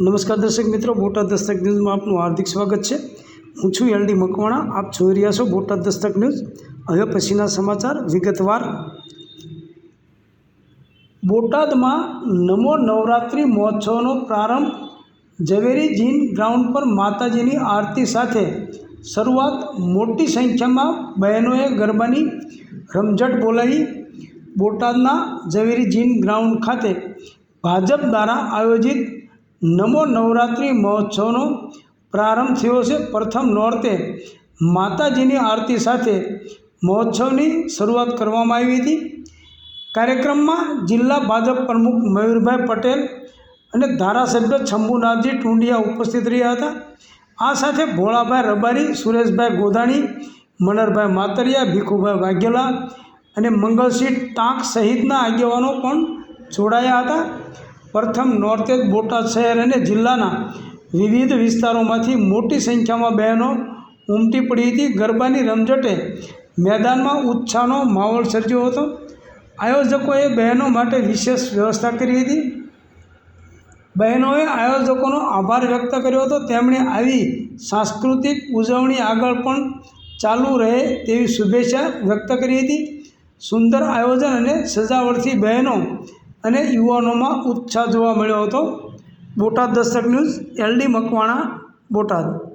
નમસ્કાર દર્શક મિત્રો, બોટાદ દસ્તક ન્યૂઝમાં આપનું હાર્દિક સ્વાગત છે. હું છું એલડી મકવાણા, આપ જોઈ રહ્યા છો બોટાદ દસ્તક ન્યૂઝ. હવે પછીના સમાચાર વિગતવાર. બોટાદમાં નમો નવરાત્રિ મહોત્સવનો પ્રારંભ ઝવેરી જીન ગ્રાઉન્ડ પર માતાજીની આરતી સાથે. શરૂઆત મોટી સંખ્યામાં બહેનોએ ગરબાની રમઝટ બોલાવી. બોટાદના ઝવેરી જીન ગ્રાઉન્ડ ખાતે ભાજપ દ્વારા આયોજિત નમો નવરાત્રિ મહોત્સવનો પ્રારંભ થયો છે પ્રથમ નોરતે. માતાજીની આરતી સાથે મહોત્સવની શરૂઆત કરવામાં આવી હતી. કાર્યક્રમમાં જિલ્લા ભાજપ પ્રમુખ મયુરભાઈ પટેલ અને ધારાસભ્ય શંભુનાથજી ટુંડિયા ઉપસ્થિત રહ્યા હતા. આ સાથે ભોળાભાઈ રબારી, સુરેશભાઈ ગોધાણી, મનરભાઈ માતરિયા, ભીખુભાઈ વાઘેલા અને મંગલસિંહ ટાંક સહિતના આગેવાનો પણ જોડાયા હતા. પ્રથમ નોર્થ ઇસ્ટ બોટાદ શહેર અને જિલ્લાના વિવિધ વિસ્તારોમાંથી મોટી સંખ્યામાં બહેનો ઉમટી પડી હતી. ગરબાની રમઝટે મેદાનમાં ઉત્સાહનો માહોલ સર્જ્યો હતો. આયોજકોએ બહેનો માટે વિશેષ વ્યવસ્થા કરી હતી. બહેનોએ આયોજકોનો આભાર વ્યક્ત કર્યો હતો. તેમણે આવી સાંસ્કૃતિક ઉજવણી આગળ પણ ચાલુ રહે તેવી શુભેચ્છા વ્યક્ત કરી હતી. સુંદર આયોજન અને સજાવટથી બહેનો અને યુવાનોમાં ઉત્સાહ જોવા મળ્યો હતો. Botad Dastak news LD Makwana Botad.